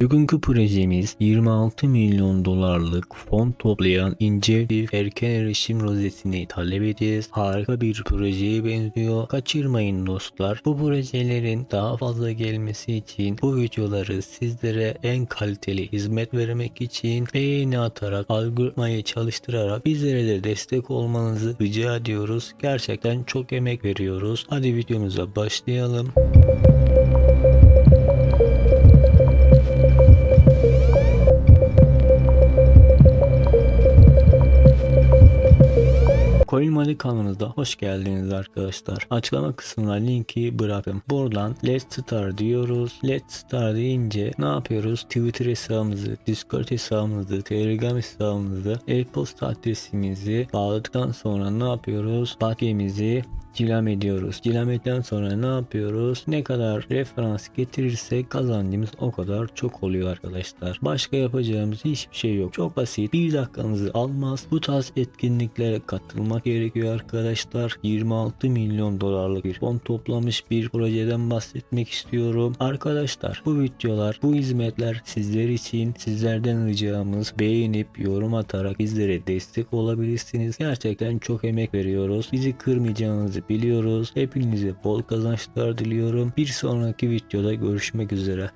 Bugünkü projemiz 26 milyon dolarlık fon toplayan ince bir erken erişim rozetini talep edeceğiz. Harika bir projeye benziyor. Kaçırmayın dostlar. Bu projelerin daha fazla gelmesi için bu videoları sizlere en kaliteli hizmet vermek için beğeni atarak, algoritmayı çalıştırarak bizlere de destek olmanızı rica ediyoruz. Gerçekten çok emek veriyoruz. Hadi videomuza başlayalım. Coin Money kanalımıza hoş geldiniz arkadaşlar. Açıklama kısmına linki bırakın. Buradan Let's Start diyoruz. Let's Start deyince ne yapıyoruz? Twitter hesabımızı, Discord hesabımızı, Telegram hesabımızı, e-posta adresimizi bağladıktan sonra ne yapıyoruz? Bakiyemizi cilam ediyoruz. Cilametten sonra ne yapıyoruz? Ne kadar referans getirirsek kazancımız o kadar çok oluyor arkadaşlar. Başka yapacağımız hiçbir şey yok. Çok basit. Bir dakikanızı almaz. Bu tarz etkinliklere katılmak gerekiyor arkadaşlar. 26 milyon dolarlık bir fon toplamış bir projeden bahsetmek istiyorum. Arkadaşlar bu videolar, bu hizmetler sizler için sizlerden ricamız beğenip yorum atarak bizlere destek olabilirsiniz. Gerçekten çok emek veriyoruz. Bizi kırmayacağınızı biliyoruz. Hepinize bol kazançlar diliyorum. Bir sonraki videoda görüşmek üzere.